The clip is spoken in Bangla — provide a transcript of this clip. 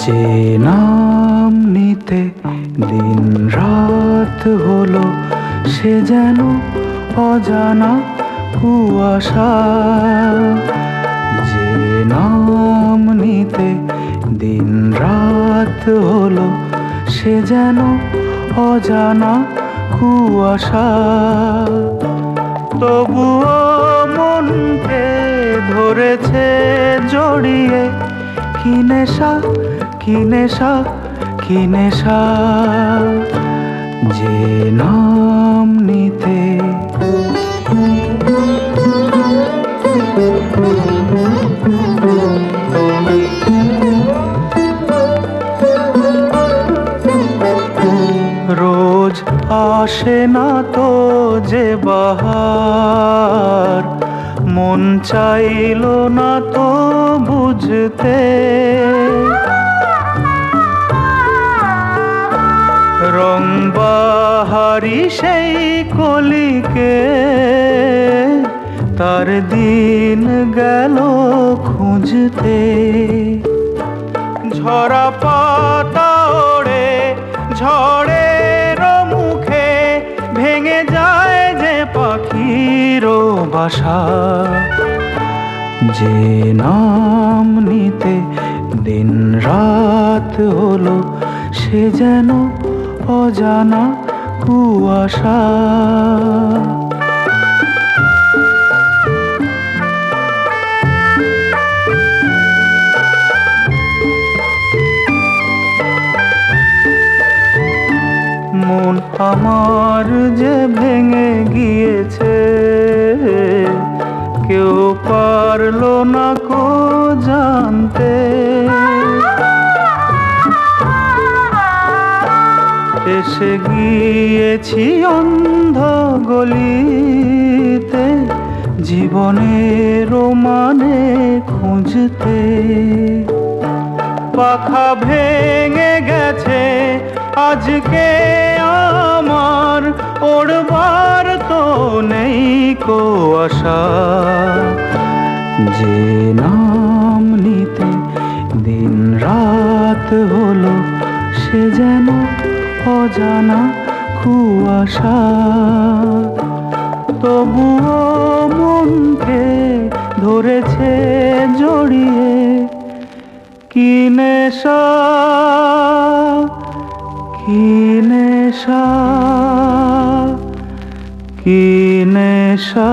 যে নাম নিতে দিন রাত হলো, সে যেন অজানা কুয়াশা। যে নাম নিতে দিন রাত হলো, সে যেন অজানা কুয়াশা। তবুও মনকে ধরেছে জড়িয়ে কি নেশা কি নেশা কি নেশা যে নাম নিতে। রোজ আসে না তো যে বাহার মন চাইল না তো বুঝতে। রং বাহারি সেই কলিকে, তার দিন গেল খুঁজতে। ঝরা পাতা ওড়ে ঝড়ের পাখির বাসা। যে নাম নিতে দিন রাত হলো সে যেন অজানা কুয়াশা। আমার যে ভেঙে গিয়েছে, কেউ পারল না কো জানতে। এসে গিয়েছি অন্ধ গলিতে, জীবনের মানে খুঁজতে। পাখা ভেঙে গেছে, আজকে কো আশা। যে নাম নিতে দিন রাত হলো, সে যেন অজানা কুয়াশা। তবুও মনকে ধরেছে জড়িয়ে, কি নেশা কি নেশা। কি নেশা?